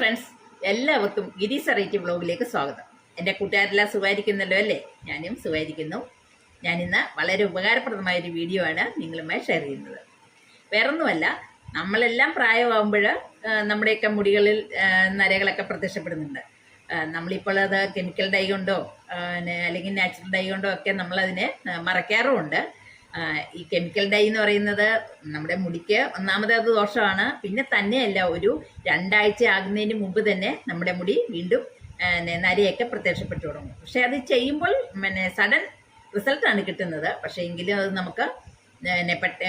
Friends എല്ലാവർക്കും ഗിരീസ് അറിയിറ്റി ബ്ലോഗിലേക്ക് സ്വാഗതം. എന്റെ കൂട്ടുകാരെല്ലാം സുഖമായിരിക്കുന്നല്ലോ അല്ലേ? ഞാനും സുഖമായിരിക്കുന്നു. ഞാനിന്ന് വളരെ ഉപകാരപ്രദമായ ഒരു വീഡിയോ ആണ് നിങ്ങളുമായി ഷെയർ ചെയ്യുന്നത്. വേറൊന്നുമല്ല നമ്മളെല്ലാം പ്രായമാകുമ്പോൾ നമ്മുടെയൊക്കെ മുടികളിൽ നരകളൊക്കെ പ്രത്യക്ഷപ്പെടുന്നുണ്ട്. നമ്മളിപ്പോൾ അത് കെമിക്കൽ ഡൈ കൊണ്ടോ അല്ലെങ്കിൽ നാച്ചുറൽ ഡൈ കൊണ്ടോ ഒക്കെ നമ്മളതിനെ മറയ്ക്കാറുമുണ്ട്. ഈ കെമിക്കൽ ഡൈ എന്ന് പറയുന്നത് നമ്മുടെ മുടിക്ക് ഒന്നാമത് അത് ദോഷമാണ്. പിന്നെ തന്നെയല്ല ഒരു രണ്ടാഴ്ച ആകുന്നതിന് മുമ്പ് തന്നെ നമ്മുടെ മുടി വീണ്ടും നരയൊക്കെ പ്രത്യക്ഷപ്പെട്ടു തുടങ്ങും. പക്ഷെ അത് ചെയ്യുമ്പോൾ പിന്നെ സഡൻ റിസൾട്ടാണ് കിട്ടുന്നത്. പക്ഷേ എങ്കിലും അത് നമുക്ക്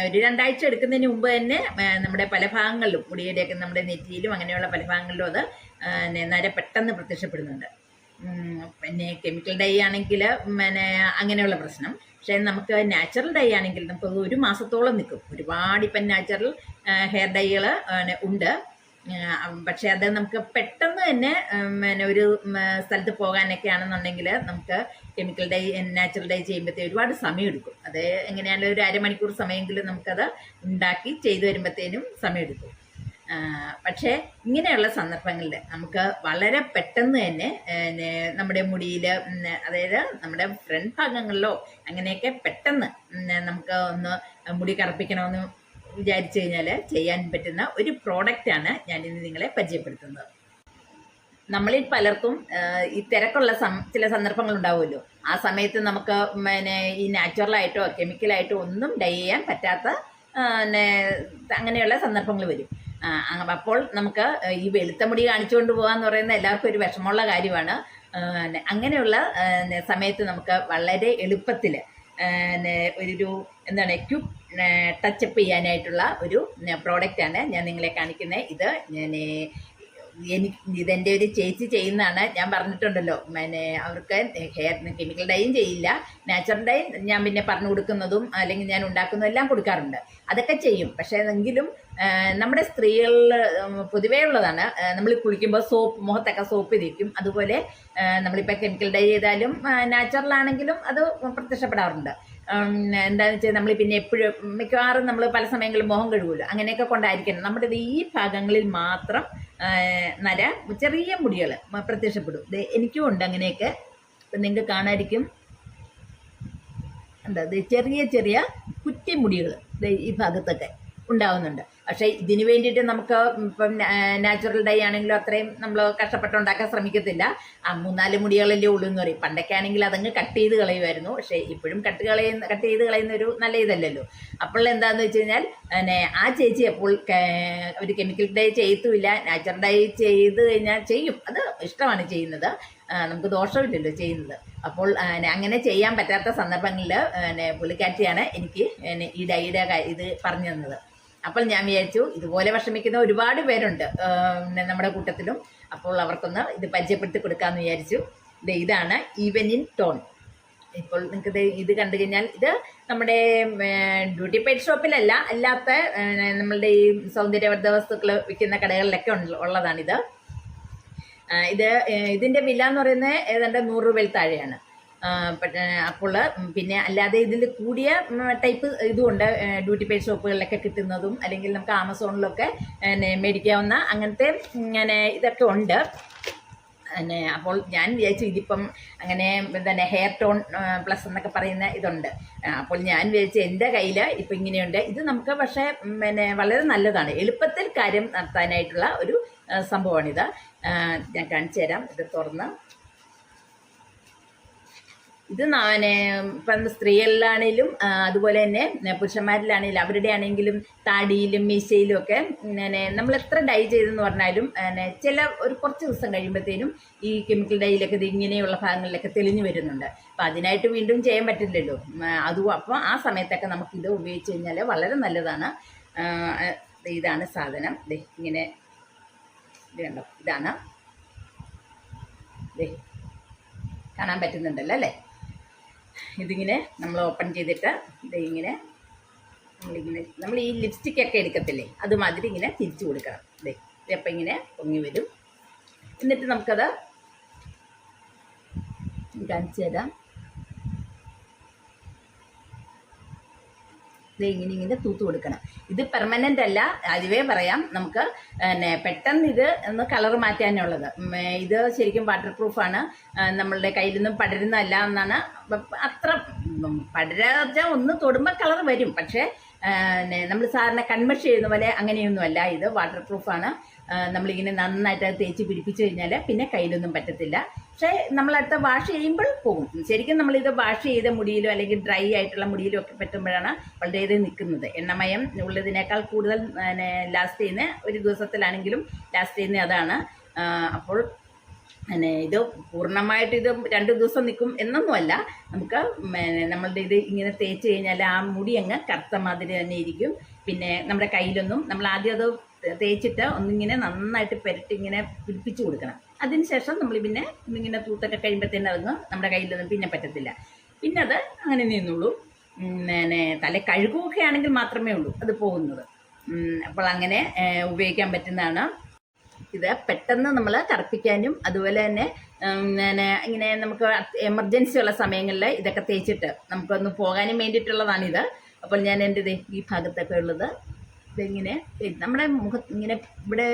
ഒരു രണ്ടാഴ്ച എടുക്കുന്നതിന് മുമ്പ് തന്നെ നമ്മുടെ പല ഭാഗങ്ങളിലും മുടിയുടെയൊക്കെ നമ്മുടെ നെറ്റിയിലും അങ്ങനെയുള്ള പല ഭാഗങ്ങളിലും അത് നര പെട്ടെന്ന് പ്രത്യക്ഷപ്പെടുന്നുണ്ട്. പിന്നെ കെമിക്കൽ ഡൈ ആണെങ്കിൽ പിന്നെ അങ്ങനെയുള്ള പ്രശ്നം. പക്ഷേ നമുക്ക് നാച്ചുറൽ ഡൈ ആണെങ്കിൽ നമുക്ക് ഒരു മാസത്തോളം നിൽക്കും. ഒരുപാട് ഇപ്പം നാച്ചുറൽ ഹെയർ ഡൈകൾ ഉണ്ട്. പക്ഷേ അത് നമുക്ക് പെട്ടെന്ന് തന്നെ പിന്നെ ഒരു സ്ഥലത്ത് പോകാനൊക്കെ ആണെന്നുണ്ടെങ്കിൽ നമുക്ക് കെമിക്കൽ ഡൈ നാച്ചുറൽ ഡൈ ചെയ്യുമ്പോഴത്തേ ഒരുപാട് സമയം എടുക്കും. അത് എങ്ങനെയാണെങ്കിലും ഒരു അരമണിക്കൂർ സമയമെങ്കിലും നമുക്കത് ഉണ്ടാക്കി ചെയ്തു വരുമ്പോഴത്തേനും സമയമെടുക്കും ആ, പക്ഷേ ഇങ്ങനെയുള്ള സന്ദർഭങ്ങളിൽ നമുക്ക് വളരെ പെട്ടെന്ന് തന്നെ നമ്മുടെ മുടിയിൽ അതായത് നമ്മുടെ ഫ്രണ്ട് ഭാഗങ്ങളിലോ അങ്ങനെയൊക്കെ പെട്ടെന്ന് നമുക്ക് ഒന്ന് മുടി കറുപ്പിക്കണമെന്ന് വിചാരിച്ചു കഴിഞ്ഞാൽ ചെയ്യാൻ പറ്റുന്ന ഒരു പ്രോഡക്റ്റാണ് ഞാനിന്ന് നിങ്ങളെ പരിചയപ്പെടുത്തുന്നത്. നമ്മളിൽ പലർക്കും ഈ തിരക്കുള്ള സം ചില സന്ദർഭങ്ങൾ ഉണ്ടാവുമല്ലോ. ആ സമയത്ത് നമുക്ക് പിന്നെ ഈ നാച്ചുറലായിട്ടോ കെമിക്കലായിട്ടോ ഒന്നും ഡൈ ചെയ്യാൻ പറ്റാത്ത അങ്ങനെയുള്ള സന്ദർഭങ്ങൾ വരും. അപ്പോൾ നമുക്ക് ഈ വെളുത്ത മുടി കാണിച്ചുകൊണ്ട് പോകാന്ന് പറയുന്നത് എല്ലാവർക്കും ഒരു വിഷമമുള്ള കാര്യമാണ്. അങ്ങനെയുള്ള സമയത്ത് നമുക്ക് വളരെ എളുപ്പത്തിൽ ഒരു എന്താണ് ക്യുക്ക് ടച്ചപ്പ് ചെയ്യാനായിട്ടുള്ള ഒരു പ്രോഡക്റ്റാണ് ഞാൻ നിങ്ങളെ കാണിക്കുന്നത് ഇത് ഞാൻ എനിക്ക് ഇതെന്റെ ഒരു ചേച്ചി ചെയ്യുന്നതാണ്. ഞാൻ പറഞ്ഞിട്ടുണ്ടല്ലോ പിന്നെ അവർക്ക് ഹെയർ കെമിക്കൽ ഡൈയും ചെയ്യില്ല. നാച്ചുറൽ ഡൈ ഞാൻ പിന്നെ പറഞ്ഞു കൊടുക്കുന്നതും അല്ലെങ്കിൽ ഞാൻ ഉണ്ടാക്കുന്നതും എല്ലാം കൊടുക്കാറുണ്ട്. അതൊക്കെ ചെയ്യും. പക്ഷേ എങ്കിലും നമ്മുടെ സ്ത്രീകളിൽ പൊതുവേ ഉള്ളതാണ്. നമ്മൾ കുളിക്കുമ്പോൾ സോപ്പ് മുഖത്തൊക്കെ സോപ്പ് ഇരിക്കും അതുപോലെ നമ്മളിപ്പോൾ കെമിക്കൽ ഡൈ ചെയ്താലും നാച്ചുറൽ ആണെങ്കിലും അത് പ്രത്യക്ഷപ്പെടാറുണ്ട്. എന്താണെന്ന് വെച്ചാൽ നമ്മൾ പിന്നെ എപ്പോഴും മിക്കവാറും നമ്മൾ പല സമയങ്ങളിലും മുഖം കഴുകുമല്ലോ അങ്ങനെയൊക്കെ കൊണ്ടായിരിക്കണം. നമ്മുടെ ഈ ഭാഗങ്ങളിൽ മാത്രം നര ചെറിയ മുടികൾ പ്രത്യക്ഷപ്പെടും. എനിക്കും ഉണ്ട് അങ്ങനെയൊക്കെ. ഇപ്പം നിങ്ങൾക്ക് കാണാതിരിക്കും എന്താ ചെറിയ ചെറിയ ചെറിയ കുറ്റിമുടികൾ ഈ ഭാഗത്തൊക്കെ. ഉണ്ടാവുന്നുണ്ട്. പക്ഷേ ഇതിന് വേണ്ടിയിട്ട് നമുക്ക് ഇപ്പം നാച്ചുറൽ ഡൈ ആണെങ്കിലും അത്രയും നമ്മൾ കഷ്ടപ്പെട്ടുണ്ടാക്കാൻ ശ്രമിക്കത്തില്ല. ആ മൂന്നാൽ മുടികളല്ലേ ഉള്ളൂ എന്ന് പറയും. പണ്ടൊക്കെ ആണെങ്കിൽ അതങ്ങ് കട്ട് ചെയ്ത് കളയുമായിരുന്നു. പക്ഷേ ഇപ്പോഴും കട്ട് കളയുന്ന കട്ട് ചെയ്ത് കളയുന്ന ഒരു നല്ല ഇതല്ലല്ലോ. അപ്പോൾ എന്താണെന്ന് വെച്ച് കഴിഞ്ഞാൽ പിന്നെ ആ ചേച്ചി അപ്പോൾ ഒരു കെമിക്കൽ ഡൈ ചെയ്യത്തുമില്ല നാച്ചുറൽ ഡൈ ചെയ്ത് കഴിഞ്ഞാൽ ചെയ്യും. അത് ഇഷ്ടമാണ് ചെയ്യുന്നത്. നമുക്ക് ദോഷമില്ലല്ലോ ചെയ്യുന്നത്. അപ്പോൾ അങ്ങനെ ചെയ്യാൻ പറ്റാത്ത സന്ദർഭങ്ങളിൽ പുള്ളിക്കാറ്റിയാണ് എനിക്ക് ഈ ഡൈയുടെ ഇത് പറഞ്ഞു തന്നത്. അപ്പോൾ ഞാൻ വിചാരിച്ചു ഇതുപോലെ വിഷമിക്കുന്ന ഒരുപാട് പേരുണ്ട് നമ്മുടെ കൂട്ടത്തിലും. അപ്പോൾ അവർക്കൊന്ന് ഇത് പരിചയപ്പെടുത്തി കൊടുക്കാമെന്ന് വിചാരിച്ചു. ഇതാണ് ഈവൻ ഇൻ ടോൺ. ഇപ്പോൾ നിങ്ങൾക്ക് ഇത് ഇത് കണ്ടു കഴിഞ്ഞാൽ ഇത് നമ്മുടെ ഡ്യൂട്ടി പെയ്ഡ് ഷോപ്പിലല്ല അല്ലാത്ത നമ്മളുടെ ഈ സൗന്ദര്യവർദ്ധ വസ്തുക്കൾ വിൽക്കുന്ന കടകളിലൊക്കെ ഉള്ള- ഉള്ളതാണിത്. ഇത് ഇതിന്റെ വില എന്ന് പറയുന്നത് ഏതാണ്ട് നൂറ് രൂപയിൽ താഴെയാണ്. അപ്പോൾ പിന്നെ അല്ലാതെ ഇതിൽ കൂടിയ ടൈപ്പ് ഇതുമുണ്ട് ഡ്യൂട്ടി പെയ്ഡ് ഷോപ്പുകളിലൊക്കെ കിട്ടുന്നതും അല്ലെങ്കിൽ നമുക്ക് ആമസോണിലൊക്കെ മേടിക്കാവുന്ന അങ്ങനത്തെ ഇങ്ങനെ ഇതൊക്കെ ഉണ്ട്. പിന്നെ അപ്പോൾ ഞാൻ വിചാരിച്ചു ഇതിപ്പം അങ്ങനെ തന്നെ ഹെയർ ടോൺ പ്ലസ് എന്നൊക്കെ പറയുന്ന ഇതുണ്ട്. അപ്പോൾ ഞാൻ വിചാരിച്ചു എന്റെ കയ്യിൽ ഇപ്പം ഇങ്ങനെയുണ്ട്. ഇത് നമുക്ക് പക്ഷേ പിന്നെ വളരെ നല്ലതാണ്. എളുപ്പത്തിൽ കാര്യം നടത്താനായിട്ടുള്ള ഒരു സംഭവമാണിത്. ഞാൻ കാണിച്ചു തരാം. ഇത് തുറന്ന്. ഇത് പിന്നെ ഇപ്പം സ്ത്രീകളിലാണേലും അതുപോലെ തന്നെ പുരുഷന്മാരിലാണേലും അവരുടെ ആണെങ്കിലും താടിയിലും മീശയിലും ഒക്കെ പിന്നെ നമ്മൾ എത്ര ഡൈ ചെയ്തെന്ന് പറഞ്ഞാലും പിന്നെ ചില ഒരു കുറച്ച് ദിവസം കഴിയുമ്പോഴത്തേനും ഈ കെമിക്കൽ ഡൈയിലൊക്കെ ഇത് ഇങ്ങനെയുള്ള ഭാഗങ്ങളിലൊക്കെ തെളിഞ്ഞു വരുന്നുണ്ട്. അപ്പം അതിനായിട്ട് വീണ്ടും ചെയ്യാൻ പറ്റില്ലല്ലോ. അതും അപ്പോൾ ആ സമയത്തൊക്കെ നമുക്കിത് ഉപയോഗിച്ച് കഴിഞ്ഞാൽ വളരെ നല്ലതാണ്. ഇതാണ് സാധനം. ഇങ്ങനെ ഇത് കണ്ടോ? ഇതാണ്. കാണാൻ പറ്റുന്നുണ്ടല്ലോ അല്ലേ? ഇതിങ്ങനെ നമ്മൾ ഓപ്പൺ ചെയ്തിട്ട് ഇതിങ്ങനെ നമ്മളിങ്ങനെ നമ്മൾ ഈ ലിപ്സ്റ്റിക് ഒക്കെ എടുക്കത്തില്ലേ? അതുമാതിരി ഇങ്ങനെ തിരിച്ചു കൊടുക്കണം. ദേ ഇതപ്പം ഇങ്ങനെ പൊങ്ങി വരും. എന്നിട്ട് നമുക്കത് കാണിച്ചു തരാം. ഇത് ഇങ്ങനെ ഇങ്ങനെ തൂത്ത് കൊടുക്കണം. ഇത് പെർമനന്റ് അല്ല. അതിവേ പറയാം നമുക്ക് പിന്നെ പെട്ടെന്ന് ഇത് ഒന്ന് കളർ മാറ്റാനുള്ളത് ഇത് ശരിക്കും വാട്ടർ പ്രൂഫാണ് നമ്മളുടെ കയ്യിൽ നിന്നും പടരുന്നതല്ല എന്നാണ്. അത്ര പടരാച്ച ഒന്ന് തൊടുമ്പോൾ കളർ വരും. പക്ഷേ നമ്മൾ സാധാരണ കൺമഷി ചെയ്യുന്ന പോലെ അങ്ങനെയൊന്നുമല്ല. ഇത് വാട്ടർ പ്രൂഫാണ് നമ്മളിങ്ങനെ നന്നായിട്ട് തേച്ച് പിടിപ്പിച്ചു കഴിഞ്ഞാൽ പിന്നെ കയ്യിലൊന്നും പറ്റത്തില്ല. പക്ഷേ നമ്മളടുത്ത വാഷ് ചെയ്യുമ്പോൾ പോകും. ശരിക്കും നമ്മളിത് വാഷ് ചെയ്ത മുടിയിലോ അല്ലെങ്കിൽ ഡ്രൈ ആയിട്ടുള്ള മുടിയിലോ ഒക്കെ പറ്റുമ്പോഴാണ് വളരെ ഇത് നിൽക്കുന്നത്. എണ്ണമയം ഉള്ളതിനേക്കാൾ കൂടുതൽ ലാസ്റ്റ് ചെയ്യുന്ന ഒരു ദിവസത്തിലാണെങ്കിലും ലാസ്റ്റ് ചെയ്യുന്ന അതാണ്. അപ്പോൾ പിന്നെ ഇത് പൂർണമായിട്ട് ഇത് രണ്ട് ദിവസം നിൽക്കും എന്നൊന്നുമല്ല. നമുക്ക് നമ്മളുടെ ഇത് ഇങ്ങനെ തേച്ച് കഴിഞ്ഞാൽ ആ മുടി അങ്ങ് കറുത്ത മാതിരി തന്നെ ഇരിക്കും. പിന്നെ നമ്മുടെ കയ്യിലൊന്നും നമ്മൾ ആദ്യം അത് തേച്ചിട്ട് ഒന്നിങ്ങനെ നന്നായിട്ട് പെരട്ടി ഇങ്ങനെ പിടിപ്പിച്ചു കൊടുക്കണം. അതിനുശേഷം നമ്മൾ പിന്നെ ഇങ്ങനെ തൂത്തൊക്കെ കഴിയുമ്പോഴത്തേനും അതൊന്നും നമ്മുടെ കയ്യിലൊന്നും പിന്നെ പറ്റത്തില്ല. പിന്നെ അത് അങ്ങനെ നിന്നുള്ളൂ പിന്നെ തല കഴുകുകയൊക്കെ ആണെങ്കിൽ മാത്രമേ ഉള്ളൂ. അത് പോകുന്നത്. അപ്പോൾ അങ്ങനെ ഉപയോഗിക്കാൻ പറ്റുന്നതാണ്. ഇത് പെട്ടെന്ന് നമ്മൾ കറുപ്പിക്കാനും അതുപോലെ തന്നെ പിന്നെ ഇങ്ങനെ നമുക്ക് എമർജൻസി ഉള്ള സമയങ്ങളിൽ ഇതൊക്കെ തേച്ചിട്ട് നമുക്കൊന്ന് പോകാനും വേണ്ടിയിട്ടുള്ളതാണിത്. അപ്പോൾ ഞാൻ എന്റെ ഈ ഭാഗത്തൊക്കെ ഉള്ളത് ഇതിങ്ങനെ നമ്മുടെ മുഖത്ത് ഇങ്ങനെ ഇവിടെ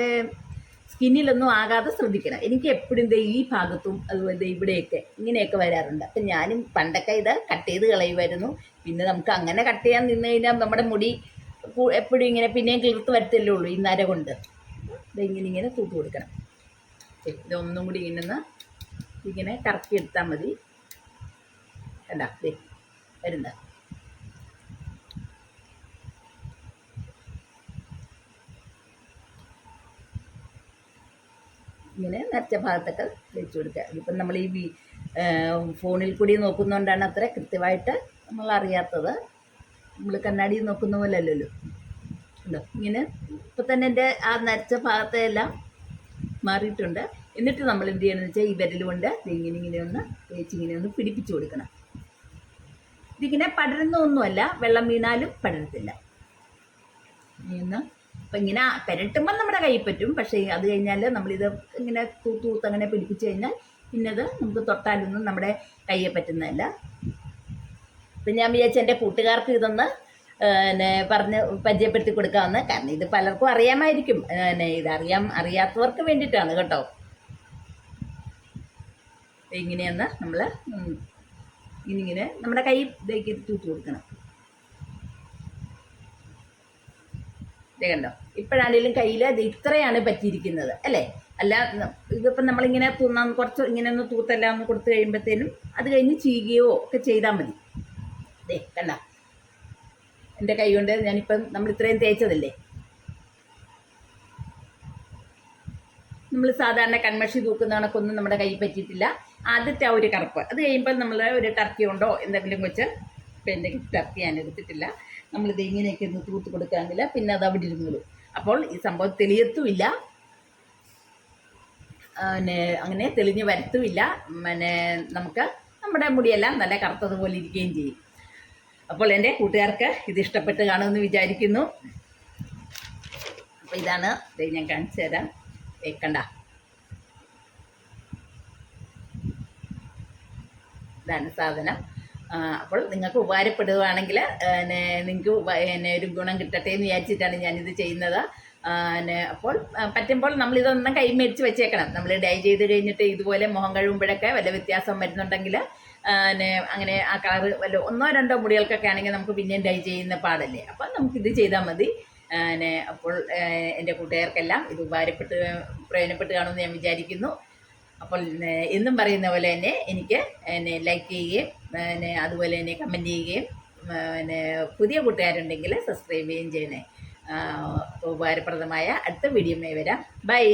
സ്കിന്നിലൊന്നും ആകാതെ ശ്രദ്ധിക്കണം. എനിക്ക് എപ്പോഴും ഇത് ഈ ഭാഗത്തും അതുപോലെ ഇവിടെയൊക്കെ ഇങ്ങനെയൊക്കെ വരാറുണ്ട്. അപ്പം ഞാനും പണ്ടൊക്കെ ഇത് കട്ട് ചെയ്ത് കളയുമായിരുന്നു. പിന്നെ നമുക്ക് അങ്ങനെ കട്ട് ചെയ്യാൻ നിന്ന് കഴിഞ്ഞാൽ നമ്മുടെ മുടി എപ്പോഴും ഇങ്ങനെ പിന്നെയും കിളിർത്ത് വരത്തില്ലേ ഉള്ളൂ ഈ നര കൊണ്ട്. ഇങ്ങനെ ഇങ്ങനെ തൂത്ത് കൊടുക്കണം. ശരി, ഇതൊന്നും കൂടി ഇങ്ങനെ ഇങ്ങനെ കറക്കി എടുത്താൽ മതി. കണ്ട ദേ വരുന്ന. ഇങ്ങനെ നെറ്റ ഭാഗത്തൊക്കെ വെച്ച് കൊടുക്കുക. ഇപ്പം നമ്മൾ ഈ ഫോണിൽ കൂടി നോക്കുന്നതുകൊണ്ടാണ് അത്ര കൃത്യമായിട്ട് നമ്മൾ അറിയാത്തത് നമ്മൾ കണ്ണാടി നോക്കുന്ന പോലെ അല്ലല്ലോ. ഉണ്ടോ ഇങ്ങനെ ഇപ്പം തന്നെ എന്റെ ആ നരച്ച ഭാഗത്തെല്ലാം മാറിയിട്ടുണ്ട്. എന്നിട്ട് നമ്മൾ എന്ത് ചെയ്യണമെന്ന് വെച്ചാൽ ഈ വിരൽ കൊണ്ട് ഇങ്ങനെ ഇങ്ങനെ ഒന്ന് തേച്ചിങ്ങനെ ഒന്ന് പിടിപ്പിച്ചു കൊടുക്കണം. ഇതിങ്ങനെ പടരുന്ന ഒന്നുമല്ല വെള്ളം വീണാലും പടരത്തില്ല. ഇന്ന് അപ്പം ഇങ്ങനെ പെരട്ടുമ്പോൾ നമ്മുടെ കൈ പറ്റും. പക്ഷേ അത് കഴിഞ്ഞാൽ നമ്മളിത് ഇങ്ങനെ തൂത്ത് തൂത്ത് അങ്ങനെ പിടിപ്പിച്ച് കഴിഞ്ഞാൽ പിന്നെ അത് നമുക്ക് തൊട്ടാലൊന്നും നമ്മുടെ കയ്യെ പറ്റുന്നതല്ല. അപ്പം ഞാൻ വിചാരിച്ച എന്റെ കൂട്ടുകാർക്ക് ഇതൊന്ന് പിന്നെ പറഞ്ഞ് പരിചയപ്പെടുത്തി കൊടുക്കാമെന്ന് കാരണം ഇത് പലർക്കും അറിയാമായിരിക്കും. പിന്നെ അറിയാം അറിയാത്തവർക്ക് വേണ്ടിയിട്ടാണ് കേട്ടോ. ഇങ്ങനെയൊന്ന് നമ്മൾ ഇങ്ങനെ നമ്മുടെ കൈ ഇതേക്ക് തൂത്ത് കൊടുക്കണം. കണ്ടോ? ഇപ്പോഴാണെങ്കിലും കയ്യിൽ അത് ഇത്രയാണ് പറ്റിയിരിക്കുന്നത് അല്ലേ? അല്ല ഇതിപ്പം നമ്മളിങ്ങനെ തൂന്നാൻ കുറച്ച് ഇങ്ങനെ ഒന്ന് തൂത്തെല്ലാം ഒന്ന് കൊടുത്തു കഴിയുമ്പോഴത്തേനും അത് കഴിഞ്ഞ് ചീകുകയോ ഒക്കെ ചെയ്താൽ മതി. ദേ കണ്ട? എന്റെ കൈ കൊണ്ട് ഞാനിപ്പം നമ്മൾ ഇത്രയും തേച്ചതല്ലേ? നമ്മൾ സാധാരണ കൺമഷി തൂക്കുന്ന കണക്കൊന്നും നമ്മുടെ കൈ പറ്റിയിട്ടില്ല. ആദ്യത്തെ ആ ഒരു കറുപ്പ്. അത് കഴിയുമ്പോൾ നമ്മൾ ഒരു ടർക്കി ഉണ്ടോ എന്തെങ്കിലും വെച്ച് എന്റെ ടർക്കി ഞാൻ എടുത്തിട്ടില്ല. നമ്മളിത് ഇങ്ങനെയൊക്കെ ഒന്ന് തൂത്ത് കൊടുക്കാമെങ്കിൽ പിന്നെ അത് അവിടെ ഇരുന്നുള്ളൂ അപ്പോൾ ഈ സംഭവം തെളിയത്തുമില്ല. പിന്നെ അങ്ങനെ തെളിഞ്ഞ് വരത്തുമില്ല. പിന്നെ നമുക്ക് നമ്മുടെ മുടിയെല്ലാം നല്ല കറുത്തതുപോലെ ഇരിക്കുകയും ചെയ്യും. അപ്പോൾ എന്റെ കൂട്ടുകാർക്ക് ഇത് ഇഷ്ടപ്പെട്ട് കാണുമെന്ന് വിചാരിക്കുന്നു. അപ്പോൾ ഇതാണ്. ദേ ഞാൻ കാണിച്ചു തരാം. വെക്കണ്ട ഇതാണ് സാധനം. അപ്പോൾ നിങ്ങൾക്ക് ഉപകാരപ്പെടുകയാണെങ്കിൽ നിങ്ങൾക്ക് പിന്നെ ഒരു ഗുണം കിട്ടട്ടെ എന്ന് വിചാരിച്ചിട്ടാണ് ഞാനിത് ചെയ്യുന്നത്. പിന്നെ അപ്പോൾ പറ്റുമ്പോൾ നമ്മൾ ഇതൊന്നും കൈ മേടിച്ച് വെച്ചേക്കണം. നമ്മൾ ഡൈ ചെയ്ത് കഴിഞ്ഞിട്ട് ഇതുപോലെ മുഖം കഴുകുമ്പോഴൊക്കെ വല്ല വ്യത്യാസം വരുന്നുണ്ടെങ്കിൽ പിന്നെ അങ്ങനെ ആ കളറ് വല്ല ഒന്നോ രണ്ടോ മുടികൾക്കൊക്കെ ആണെങ്കിൽ നമുക്ക് പിന്നെയും ഡൈ ചെയ്യുന്ന പാടല്ലേ. അപ്പം നമുക്കിത് ചെയ്താൽ മതി. പിന്നെ അപ്പോൾ എന്റെ കൂട്ടുകാർക്കെല്ലാം ഇത് ഉപകാരപ്പെട്ട് പ്രയോജനപ്പെട്ട് കാണുമെന്ന് ഞാൻ വിചാരിക്കുന്നു. അപ്പോൾ എന്നും പറയുന്ന പോലെ തന്നെ എനിക്ക് എന്നെ ലൈക്ക് ചെയ്യുകയും പിന്നെ അതുപോലെ തന്നെ കമന്റ് ചെയ്യുകയും പിന്നെ പുതിയ കൂട്ടുകാരുണ്ടെങ്കിൽ സബ്സ്ക്രൈബ് ചെയ്യുകയും ചെയ്യണേ. ഉപകാരപ്രദമായ അടുത്ത വീഡിയോമായി വരാം. ബൈ